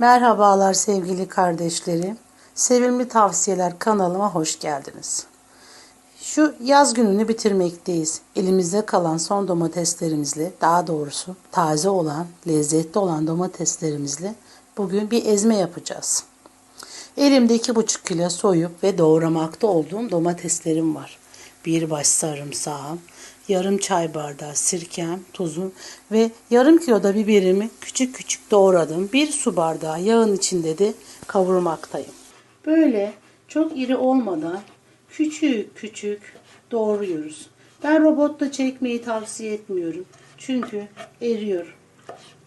Merhabalar sevgili kardeşlerim. Sevimli Tavsiyeler kanalıma hoş geldiniz. Şu yaz gününü bitirmekteyiz. Elimizde kalan son domateslerimizle, daha doğrusu taze olan, lezzetli olan domateslerimizle bugün bir ezme yapacağız. Elimde iki buçuk kilo soyup ve doğramakta olduğum domateslerim var. Bir baş sarımsağım, yarım çay bardağı sirkem, tuzum ve yarım kilo da biberimi küçük küçük doğradım. Bir su bardağı yağın içinde de kavurmaktayım. Böyle çok iri olmadan küçük küçük doğruyoruz. Ben robotla çekmeyi tavsiye etmiyorum. Çünkü eriyor.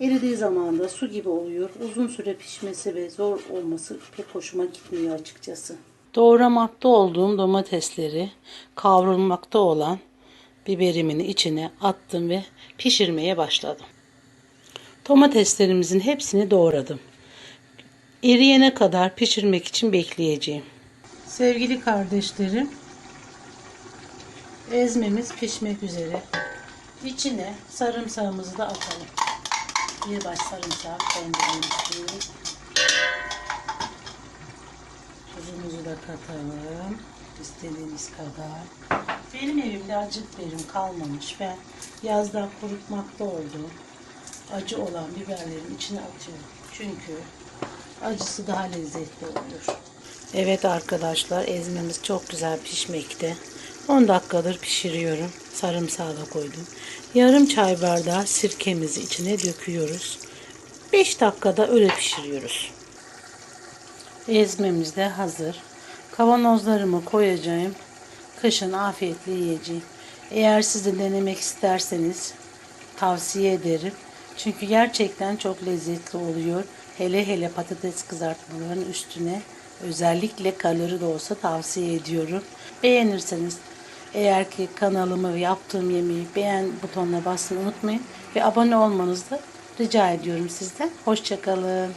Eridiği zaman da su gibi oluyor. Uzun süre pişmesi ve zor olması pek hoşuma gitmiyor açıkçası. Doğramakta olduğum domatesleri kavrulmakta olan biberimin içine attım ve pişirmeye başladım. Domateslerimizin hepsini doğradım. Eriyene kadar pişirmek için bekleyeceğim. Sevgili kardeşlerim, ezmemiz pişmek üzere. İçine sarımsağımızı da atalım. Bir baş sarımsak. Tuzumuzu da katalım. İstediğiniz kadar. Benim evimde acı biberim kalmamış. Ben yazdan kurutmakta olduğum acı olan biberlerin içine atıyorum. Çünkü acısı daha lezzetli oluyor. Evet arkadaşlar ezmemiz çok güzel pişmekte. 10 dakikadır pişiriyorum. Sarımsağı da koydum. Yarım çay bardağı sirkemizi içine döküyoruz. 5 dakikada öyle pişiriyoruz. Ezmemiz de hazır. Kavanozlarımı koyacağım. Kışın afiyetle yiyeceğim. Eğer siz de denemek isterseniz tavsiye ederim. Çünkü gerçekten çok lezzetli oluyor. Hele hele patates kızartmaların üstüne özellikle kalori de olsa tavsiye ediyorum. Beğenirseniz eğer ki kanalımı ve yaptığım yemeği beğen butonuna basmayı unutmayın. Ve abone olmanızı da rica ediyorum sizden. Hoşçakalın.